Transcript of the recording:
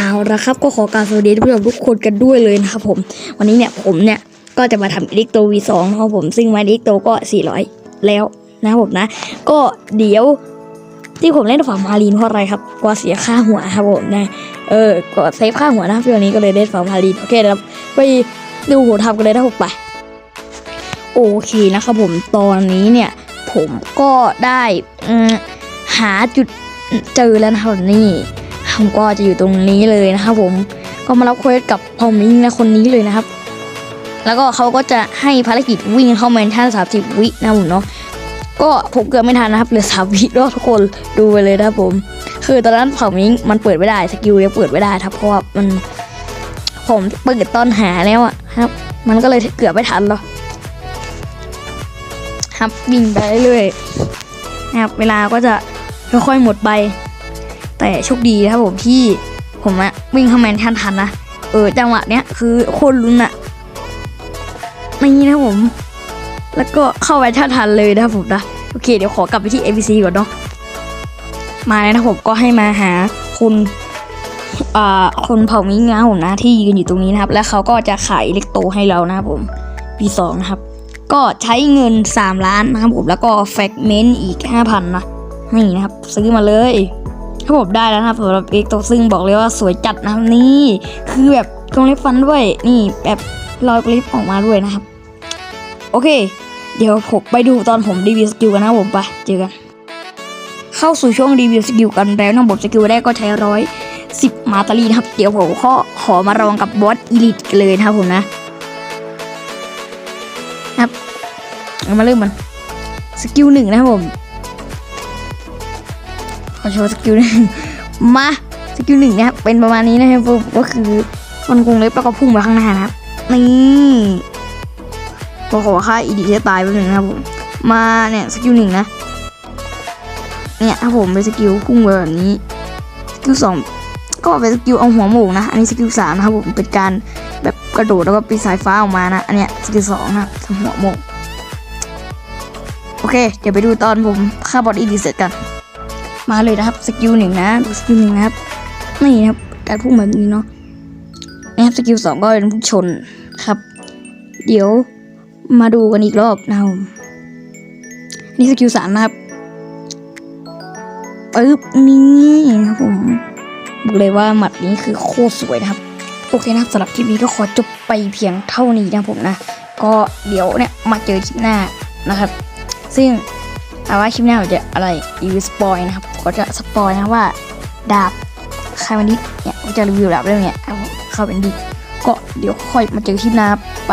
เอาละครับก็ขอกรารสวัสดีท่านผู้ชมทุกคนกันด้วยเลยนะครับผม วันนี้เนี่ยผมเนี่ยก็จะมาทำอิเล็กโต V2 นะครับผมซึ่งมาอิเล็กโตก็ 400 แล้วนะครับผมนะ ก็เดี๋ยวที่ผมเล่นฝั่งมารีนเพราะอะไรครับกลัวเสียค่าหัวครับผมนะเออก็เซฟค่าหัวนะครับวันนี้ก็เลยเล่นฝั่งมารีนโอเคนะครับไปดูผมทำกันเลยนะผมไปโอเคนะครับผมตอนนี้เนี่ยผมก็ได้หาจุดเจอแล้วนะครับนี่ ผมก็จะอยู่ตรงนี้เลยนะครับผมก็มารับเควสกับพอมิงนะคนนี้เลยนะครับ แล้วก็เขาก็จะให้ภารกิจวิ่งเข้าแมนชั่นสามสิบวินะผมเนาะก็ผมเกือบไม่ทันนะครับเหลือสามวิแล้วทุกคนดูไปเลยนะครับผม คือตอนนั้นเผ่ามิงมันเปิดไม่ได้สกิลเนี่ยเปิดไม่ได้ครับเพราะว่ามันผมเปิดตอนหาแล้วอะครับ มันก็เลยเกือบไม่ทันหรอกครับวิ่งไปเรื่อยๆนะครับเวลาก็จะค่อยๆหมดไป แต่โชคดีนะครับผมที่ผมอะวิ่งเข้าแมนชั่นทันนะ เออจังหวะเนี้ยคือโคนลุ้นอะนี่นะผม แล้วก็เข้าแมนชั่นทันเลยนะครับผมนะโอเค เดี๋ยวขอกลับไปที่ ABC ก่อนเนาะมาแล้วนะผมก็ให้มาหาคุณอ่าคนเผ่ามิงนะผมนะที่ยืนอยู่ตรงนี้นะครับ แล้วเขาก็จะขายเล็กโตให้เรานะครับผมปีสองนะครับ ก็ใช้เงิน 3 ล้านนะครับผมแล้วก็แฟกเมนต์อีก 5,000 นะนี่นะครับ ซื้อมาเลย ถ้ผมได้แล้วนะครับสำหรับเอ็กโตซึ่งบอกเลยว่าสวยจัดนะครับนี่คือแบบกรงเล็บฟันด้วยนี่แบบรอยกริปออกมาด้วยนะครับ โอเค เดี๋ยวผมไปดูตอนผมรีวิวสกิลกันนะผมไปเจอกันเข้าสู่ช่วงรีวิวสกิลกันแล้วนะบทสกิลแรกก็ใช้ร้อยสิบมาตาลีนะครับ เดี๋ยวผมขอขอมาลองกับบอสอีลิทกันเลยนะครับผมนะเอามาเริ่มมันสกิลหนึ่งนะครับผม ขอโชว์สกิลหนึ่งมาสกิลหนึ่งนะครับเป็นประมาณนี้นะครับผมก็คือมันคงเล็บแล้วก็พุ่งไปข้างหน้านะครับนี่พอขอค่าอีดีจะตายไปหนึ่งนะครับผมมาเนี่ยสกิลหนึ่งนะเนี่ยถ้าผมเป็นสกิลพุ่งไปแบบนี้สกิลสองก็เป็นสกิลเอาหัวหมูกนะอันนี้สกิลสามนะครับผมเป็นการแบบกระโดดแล้วก็ปีสายฟ้าออกมานะอันเนี้ยสกิลสองนะทำหัวหมูกโอเค เดี๋ยวไปดูตอนผมฆ่าบอสอีดีเสร็จกัน มาเลยนะครับสกิลหนึ่งนะดูสกิลหนึ่งนะครับนี่นะครับการพุ่งแบบนี้เนาะนะครับสกิลสองก็เป็นพุ่งชนครับ เดี๋ยวมาดูกันอีกรอบนะครับนี่สกิลสามนะครับปึ๊บนี่นะครับผมบอกเลยว่าหมัดนี้คือโคตรสวยนะครับ โอเคนะครับสำหรับคลิปนี้ก็ขอจบไปเพียงเท่านี้นะผมนะ ก็เดี๋ยวเนี่ยมาเจอคลิปหน้านะครับ ซึ่ง เอาว่าคลิปหน้าผมจะอะไรรีวิวสปอยนะครับก็จะสปอยนะว่าดาบใครมันดิเนี่ยผมจะรีวิวดาบเรื่องเนี้ยเข้าเป็นดิก็เดี๋ยวค่อยมาเจอคลิปหน้าไป